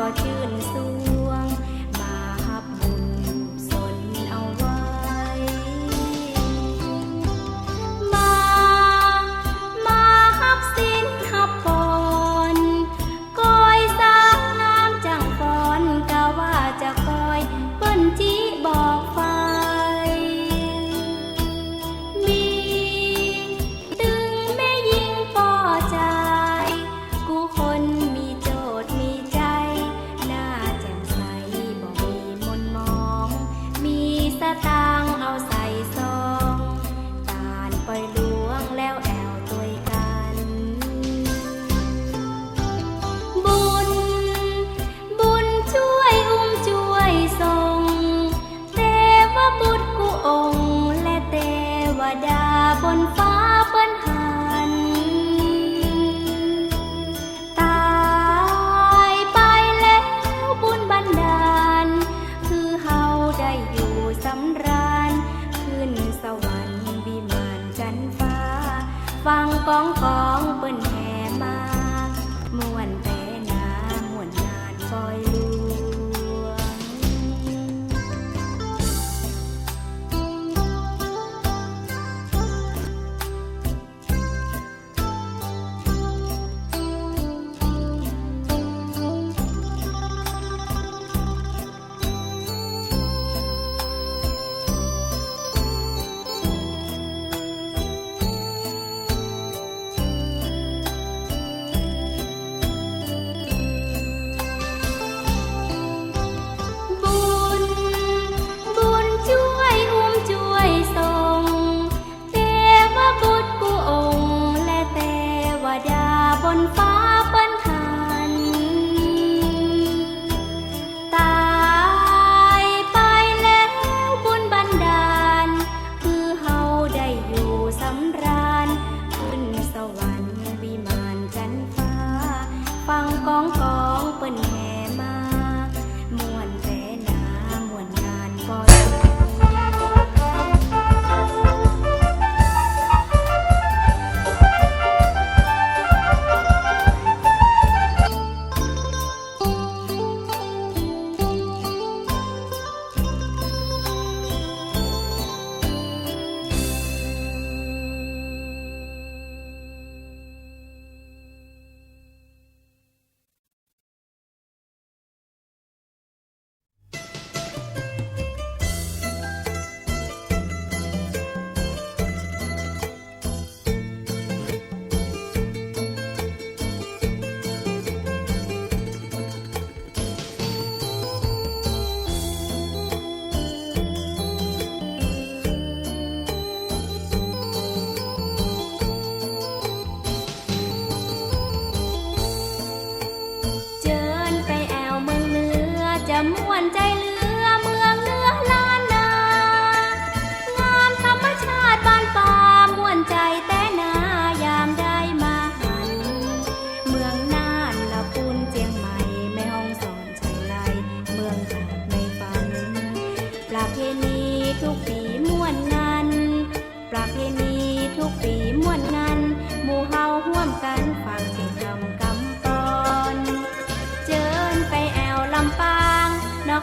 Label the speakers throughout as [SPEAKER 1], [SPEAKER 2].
[SPEAKER 1] ก็ชื่น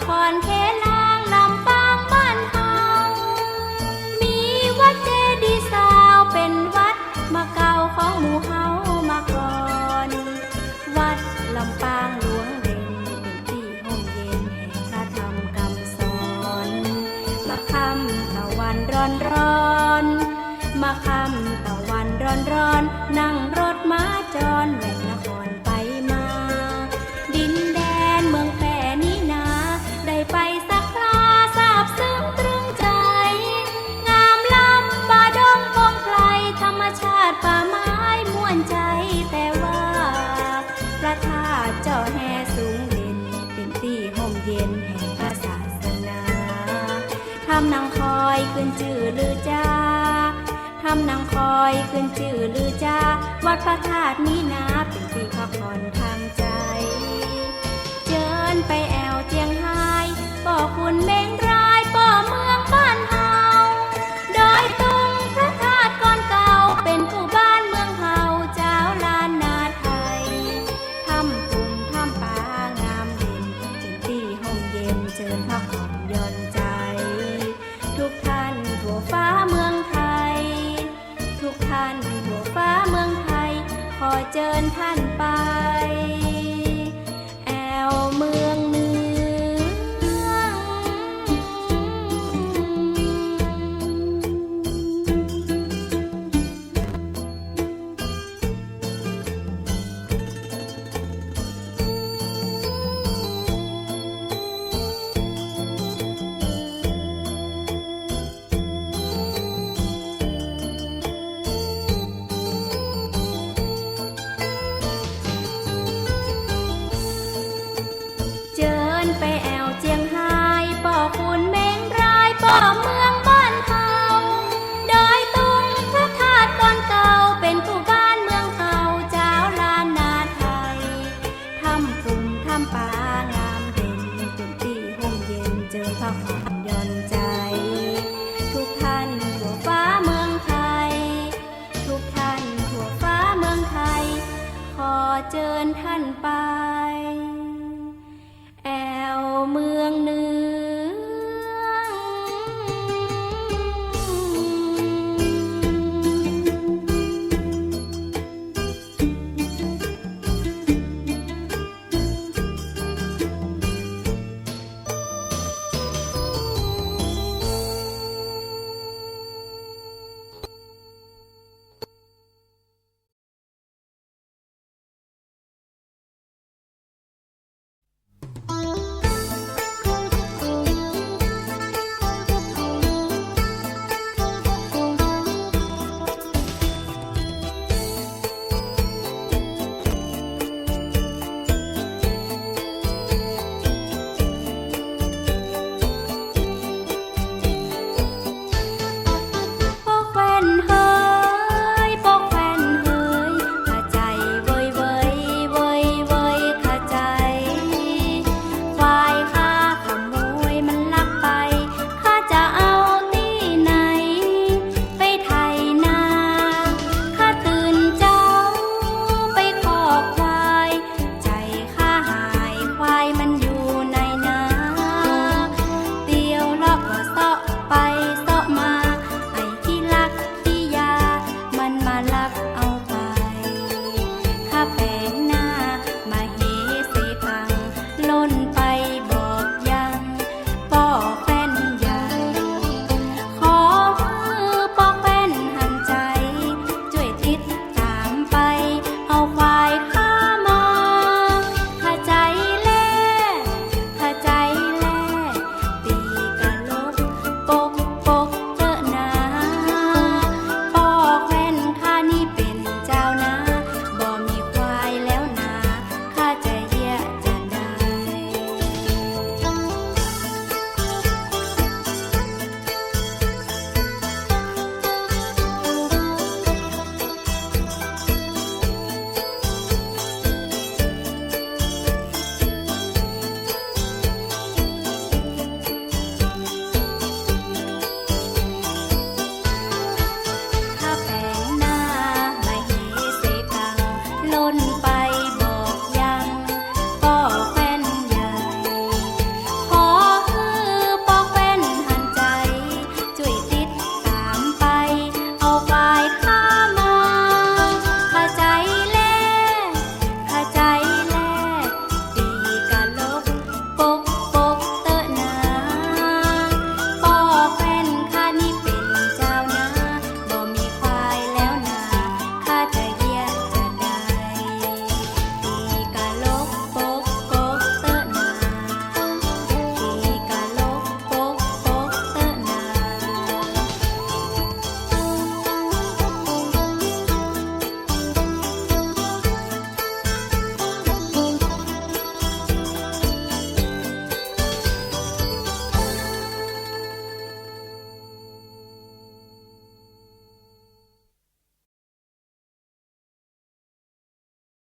[SPEAKER 1] ครเค่ลางลำปางบ้านเฮามีวัดเจดีสาวเป็นวัดมาเก่าของหมู่เฮามาก่อน วัดลำปางหลวงเด่นเป็นที่ห้อเย็นแห่งพระธรรมคำสอนมาค่ำตะวันร้อนร้อนมาค่ำตะวันร้อนร้อนนั่งรถมาจรแม่ จ้าแห่สูงเด่นเป็นที่ห่มเย็นแห่งพระศาสนาทำนางคอยขึ้นจื่อลือจ้าทำนางคอยขึ้นจื่อลือจ้าวัดพระธาตุนี้นะเป็นที่พักผ่อนทางใจ เจิญไปแอวเจียงไฮ ท่านทั่วฟ้าเมืองไทย ขอเจิญท่านไป เจิญท่านไป